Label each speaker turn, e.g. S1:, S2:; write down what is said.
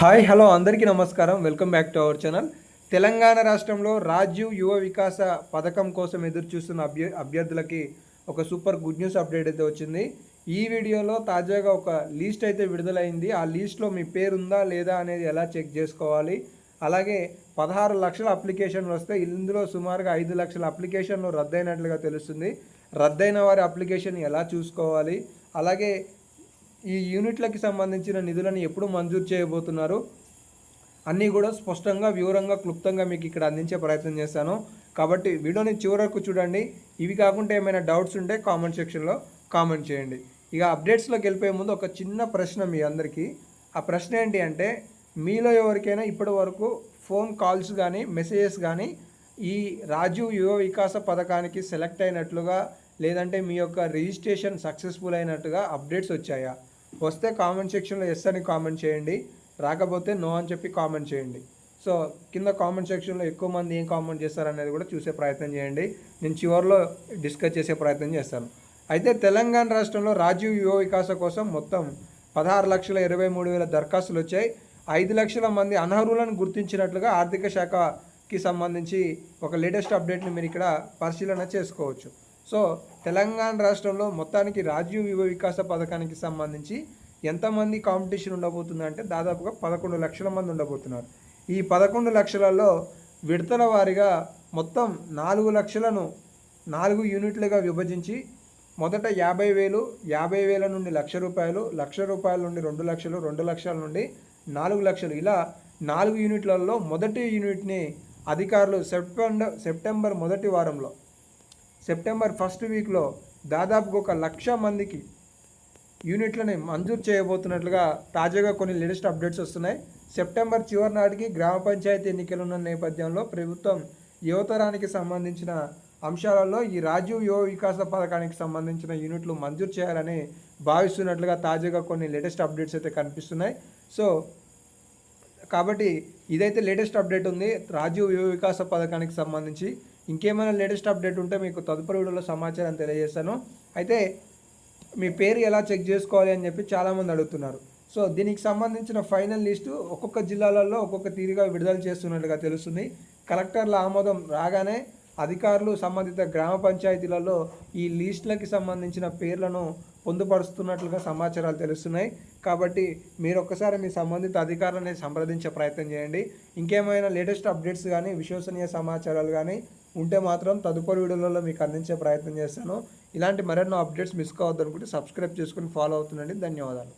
S1: Hi hello అందరికీ నమస్కారం. Welcome back to our channel. Telangana రాష్ట్రంలో రాజీవ్ యువ వికాస పథకం కోసం ఎదురు చూస్తున్న అభ్య అభ్యర్థులకి ఒక సూపర్ గుడ్ న్యూస్ అప్డేట్ అయితే వచ్చింది. ఈ వీడియోలో తాజాగా ఒక లీస్ట్ అయితే విడుదలైంది. ఆ లీస్ట్లో మీ పేరు ఉందా లేదా అనేది ఎలా చెక్ చేసుకోవాలి? అలాగే పదహారు లక్షల అప్లికేషన్లు వస్తే ఇందులో సుమారుగా ఐదు లక్షల అప్లికేషన్లు రద్దయినట్లుగా తెలుస్తుంది. రద్దయిన వారి అప్లికేషన్ ఎలా చూసుకోవాలి? అలాగే ఈ యూనిట్లకి సంబంధించిన నిధులను ఎప్పుడు మంజూరు చేయబోతున్నారు అన్నీ కూడా స్పష్టంగా వివరంగా క్లుప్తంగా మీకు ఇక్కడ అందించే ప్రయత్నం చేస్తాను కాబట్టి వీడియోని చివరకు చూడండి. ఇవి కాకుండా ఏమైనా డౌట్స్ ఉంటే కామెంట్ సెక్షన్లో కామెంట్ చేయండి. ఇక అప్డేట్స్లోకి వెళ్ళిపోయే ముందు ఒక చిన్న ప్రశ్న మీ అందరికీ. ఆ ప్రశ్న ఏంటి అంటే మీలో ఎవరికైనా ఇప్పటి వరకు ఫోన్ కాల్స్ కానీ మెసేజెస్ కానీ ఈ రాజీవ్ యువ వికాస పథకానికి సెలెక్ట్ అయినట్లుగా లేదంటే మీ యొక్క రిజిస్ట్రేషన్ సక్సెస్ఫుల్ అయినట్టుగా అప్డేట్స్ వచ్చాయా? వస్తే కామెంట్ సెక్షన్లో ఎస్ అని కామెంట్ చేయండి రాకపోతే నో అని చెప్పి కామెంట్ చేయండి. సో కింద కామెంట్ సెక్షన్లో ఎక్కువ మంది ఏం కామెంట్ చేస్తారనేది కూడా చూసే ప్రయత్నం చేయండి. నేను చివరిలో డిస్కస్ చేసే ప్రయత్నం చేస్తాను. అయితే తెలంగాణ రాష్ట్రంలో రాజీవ్ యువ వికాస కోసం మొత్తం పదహారు లక్షల ఇరవై మూడు వేల దరఖాస్తులు వచ్చాయి. ఐదు లక్షల మంది అనర్హులను గుర్తించినట్లుగా ఆర్థిక శాఖకి సంబంధించి ఒక లేటెస్ట్ అప్డేట్ని మీరు ఇక్కడ పరిశీలన చేసుకోవచ్చు. సో తెలంగాణ రాష్ట్రంలో మొత్తానికి రాజీవ్ యువ వికాస పథకానికి సంబంధించి ఎంతమంది కాంపిటీషన్ ఉండబోతుంది అంటే దాదాపుగా పదకొండు లక్షల మంది ఉండబోతున్నారు. ఈ పదకొండు లక్షలలో విడతల వారీగా మొత్తం నాలుగు లక్షలను నాలుగు యూనిట్లుగా విభజించి మొదట యాభై వేలు యాభై వేల నుండి లక్ష రూపాయలు లక్ష రూపాయల నుండి రెండు లక్షలు రెండు లక్షల నుండి నాలుగు లక్షలు. ఇలా నాలుగు యూనిట్లలో మొదటి యూనిట్ని అధికారులు సెప్టెంబర్ సెప్టెంబర్ మొదటి వారంలో సెప్టెంబర్ ఫస్ట్ వీక్లో దాదాపుగా ఒక లక్ష మందికి యూనిట్లని మంజూరు చేయబోతున్నట్లుగా తాజాగా కొన్ని లేటెస్ట్ అప్డేట్స్ వస్తున్నాయి. సెప్టెంబర్ చివరి నాటికి గ్రామ పంచాయతీ ఎన్నికలు ఉన్న నేపథ్యంలో ప్రభుత్వం యువతరానికి సంబంధించిన అంశాలలో ఈ రాజీవ్ యువ వికాస పథకానికి సంబంధించిన యూనిట్లు మంజూరు చేయాలని భావిస్తున్నట్లుగా తాజాగా కొన్ని లేటెస్ట్ అప్డేట్స్ అయితే కనిపిస్తున్నాయి. సో కాబట్టి ఇదైతే లేటెస్ట్ అప్డేట్ ఉంది. రాజీవ్ యువ వికాస పథకానికి సంబంధించి ఇంకేమైనా లేటెస్ట్ అప్డేట్ ఉంటే మీకు తదుపరి వీడియోలో సమాచారం తెలియజేస్తాను. అయితే మీ పేరు ఎలా చెక్ చేసుకోవాలి అని చెప్పి చాలామంది అడుగుతున్నారు. సో దీనికి సంబంధించిన ఫైనల్ లిస్టు ఒక్కొక్క జిల్లాలలో ఒక్కొక్క తీరుగా విడుదల చేస్తున్నట్లుగా తెలుస్తుంది. కలెక్టర్ల ఆమోదం రాగానే అధికారులు సంబంధిత గ్రామ పంచాయతీలలో ఈ లిస్టులకి సంబంధించిన పేర్లను పొందుపరుస్తున్నట్లుగా సమాచారాలు తెలుస్తున్నాయి. కాబట్టి మీరు ఒక్కసారి మీ సంబంధిత అధికారులని సంప్రదించే ప్రయత్నం చేయండి. ఇంకేమైనా లేటెస్ట్ అప్డేట్స్ కానీ విశ్వసనీయ సమాచారాలు కానీ ఉంటే మాత్రం తదుపరి వీడియోలలో మీకు అందించే ప్రయత్నం చేస్తాను. ఇలాంటి మరెన్నో అప్డేట్స్ మిస్ కావద్దనుకుంటే సబ్స్క్రైబ్ చేసుకుని ఫాలో అవుతుండండి. ధన్యవాదాలు.